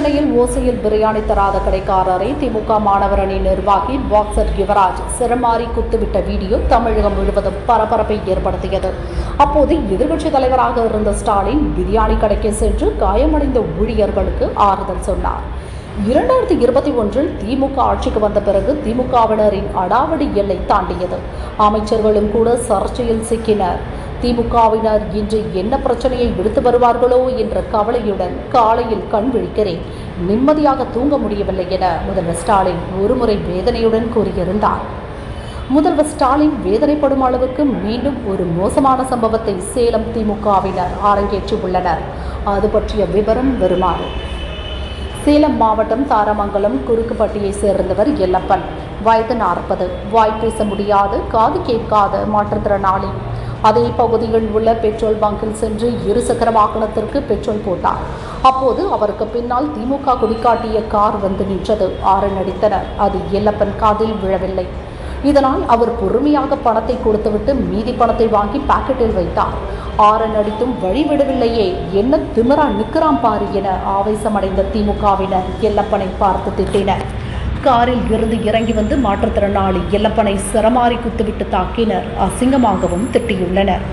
சென்னையில் ஓசையில் பிரியாணி தராத கடைக்காரரை திமுக மாணவர் அணி நிர்வாகி பாக்ஸர் யுவராஜ் சிரமாரி குத்துவிட்ட வீடியோ தமிழகம் முழுவதும் பரபரப்பை ஏற்படுத்தியது. அப்போது எதிர்க்கட்சித் தலைவராக இருந்த ஸ்டாலின் பிரியாணி கடைக்கு சென்று காயமடைந்த ஊழியர்களுக்கு ஆறுதல் சொன்னார். இரண்டாயிரத்தி இருபத்தி ஒன்றில் திமுக ஆட்சிக்கு வந்த பிறகு திமுகவினரின் அடாவடி எல்லை தாண்டியது. அமைச்சர்களும் கூட சர்ச்சையில் சிக்கினர். திமுகவினர் இன்று என்ன பிரச்சனையை விடுத்து வருவார்களோ என்ற கவலையுடன் காலையில் கண் விழிக்கிறேன். நிம்மதியாக தூங்க முடியவில்லை என முதல்வர் ஸ்டாலின் ஒருமுறை வேதனையுடன் கூறியிருந்தார். முதல்வர் ஸ்டாலின் வேதனைப்படும் அளவுக்கு மீண்டும் ஒரு மோசமான சம்பவத்தை சேலம் திமுகவினர் அரங்கேற்றியுள்ளனர். அது பற்றிய விவரம் வருமாறு. சேலம் மாவட்டம் தாரமங்கலம் குறுக்குப்பட்டியை சேர்ந்தவர் எல்லப்பன். வயது நாற்பது. வாய் பேச முடியாது காது கேட்காத மாற்றுத்திறனாளி. அதே பகுதியில் உள்ள பெட்ரோல் பங்கில் சென்று இருசக்கர வாகனத்திற்கு பெட்ரோல் போட்டார். அப்போது அவருக்கு பின்னால் திமுக குடிக்காட்டிய கார் வந்து நின்றது. ஆறு நடித்தனர் அது எல்லப்பன் காதில் விழவில்லை. இதனால் அவர் பொறுமையாக பணத்தை கொடுத்துவிட்டு மீதி பணத்தை வாங்கி பாக்கெட்டில் வைத்தார். ஆரன் அடித்தும் வழிவிடவில்லையே என்ன திமிரா நிற்கிறான் பாரு என ஆவேசமடைந்த திமுகவினர் எல்லப்பனை பார்த்து திட்டினர். காரில் இருந்து இறங்கி வந்து மாற்றுத்திறனாளி எல்லப்பனை சிரமாரி குத்துவிட்டு தாக்கினர். அசிங்கமாகவும் திட்டியுள்ளனர்.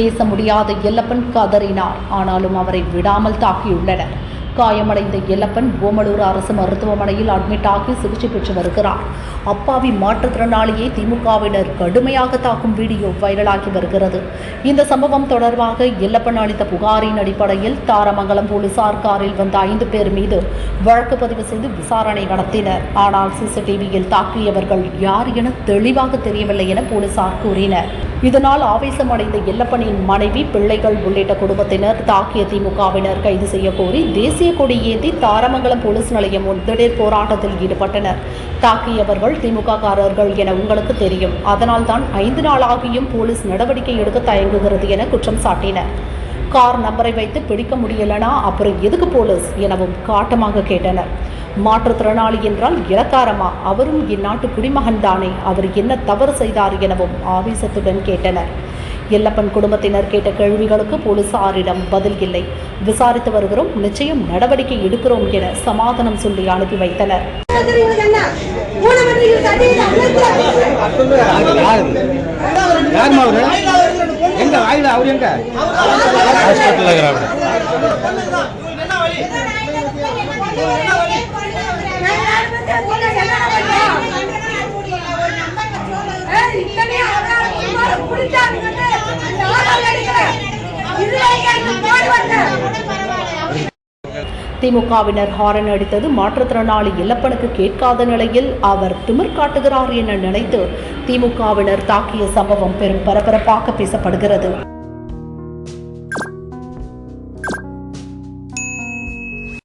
பேச முடியாத எல்லப்பன் கதறினார். ஆனாலும் அவரை விடாமல் தாக்கியுள்ளனர். காயமடைந்த எல்லப்பன் ஓமலூர் அரசு மருத்துவமனையில் அட்மிட் ஆகி சிகிச்சை பெற்று வருகிறார். அப்பாவி மாற்றுத்திறனாளியை திமுகவினர் கடுமையாக தாக்கும் வீடியோ வைரலாகி வருகிறது. இந்த சம்பவம் தொடர்பாக எல்லப்பன் அளித்த புகாரின் அடிப்படையில் தாரமங்கலம் போலீசார் காரில் வந்த ஐந்து பேர் மீது வழக்கு பதிவு செய்து விசாரணை நடத்தினர். ஆனால் சிசிடிவியில் தாக்கியவர்கள் யார் என தெளிவாக தெரியவில்லை என போலீசார் கூறினர். இதனால் ஆவேசமடைந்த எல்லப்பனின் மனைவி பிள்ளைகள் உள்ளிட்ட குடும்பத்தினர் தாக்கிய திமுகவினர் கைது செய்ய கோரி தேசிய கொடி ஏந்தி தாரமங்கலம் போலீஸ் நிலையம் முன் திடீர் போராட்டத்தில் ஈடுபட்டனர். தாக்கியவர்கள் திமுக காரர்கள் என உங்களுக்கு தெரியும். அதனால் தான் ஐந்து நாளாகியும் போலீஸ் நடவடிக்கை எடுக்க தயங்குகிறது என குற்றம் சாட்டினர். கார் நம்பரை வைத்து பிடிக்க முடியலனா அப்புறம் எதுக்கு போலீஸ்? எனவும் காட்டமாக கேட்டனர். மாற்றுத்திறனாளி என்றால் இலக்காரமா அவரும் இந்நாட்டு குடிமகன் தானே. அவர் என்ன தவறு செய்தார் எனவும் ஆவேசத்துடன் கேட்டனர். எல்லப்பன் குடும்பத்தினர் கேட்ட கேள்விகளுக்கு போலீசாரிடம் பதில் இல்லை. விசாரித்து வருகிறோம். நிச்சயம் நடவடிக்கை எடுக்கிறோம் என சமாதானம் சொல்லி அனுப்பி வைத்தனர். எங்க? அவரு எங்க? ஹாஸ்பிட்டல் திமுகவினர் ஹாரன் அடித்தது மாற்றுத்திறனாளி எல்லப்பனுக்கு கேட்காத நிலையில் அவர் திமிர் காட்டுகிறார் என நினைத்து திமுகவினர் தாக்கிய சம்பவம் பெரும் பரபரப்பாக பேசப்படுகிறது.